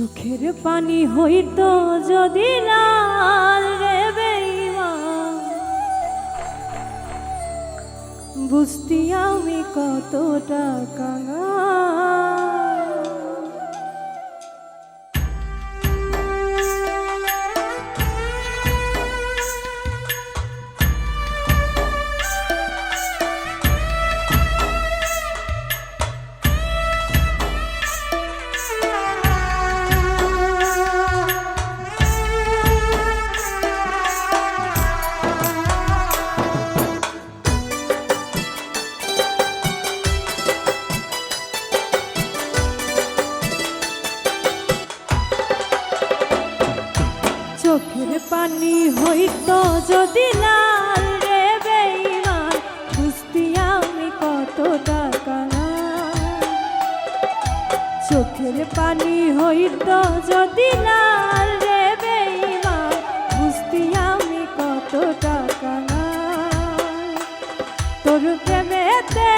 চোখের পানি হইতো যদি লাল রে বেঈমান। বুঝতি আমি কতটা কাঙাল। পানি হইতো যদি লাল রে বেঈমান বুঝতি আমি কত টাকা চোখের পানি হইতো যদি লাল রে বেঈমান বুঝতি আমি কত টাকা তোর প্রেমেতে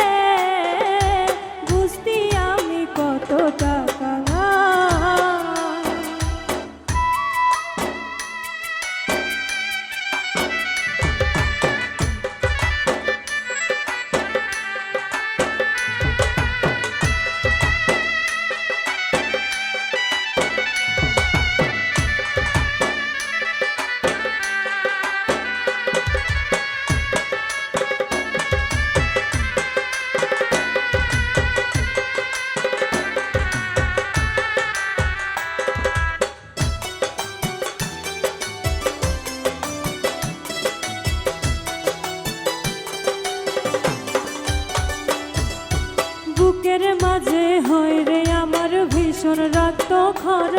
ভীষণ রক্ত খর।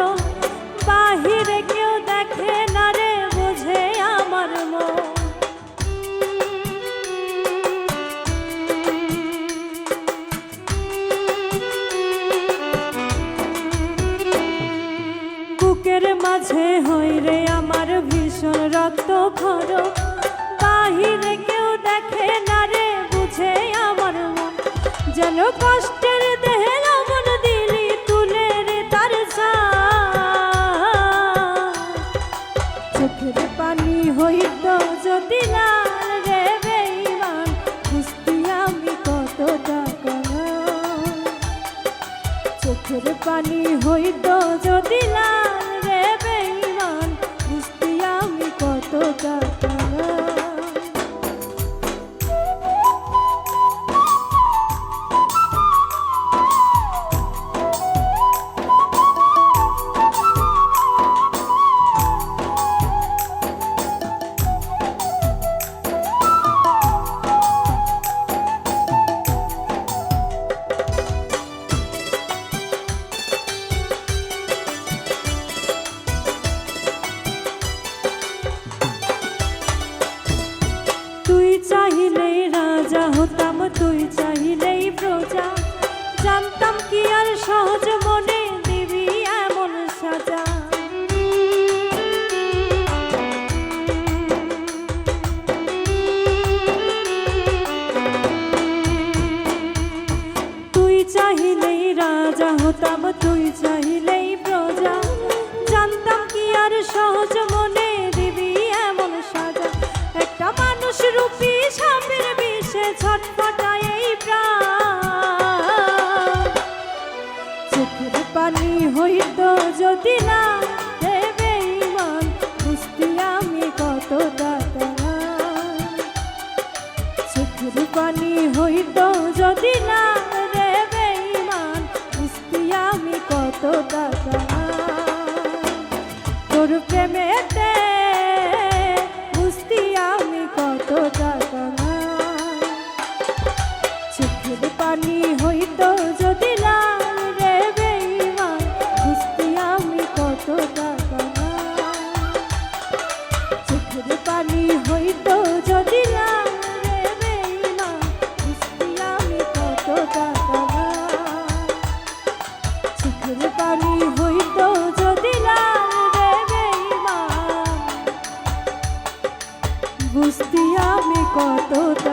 বাহিরে কেউ দেখে না রে, বোঝে আমার মন। বুকের মাঝে হয় রে আমার ভীষণ রক্ত খর। বাহিরে কেউ দেখে না রে, বুঝে আমার মন। যেন কষ্টের পানি হইত তুই চাহিলেই প্রজা জানতাম কি আর সহজ বুঝতে আমি কতটা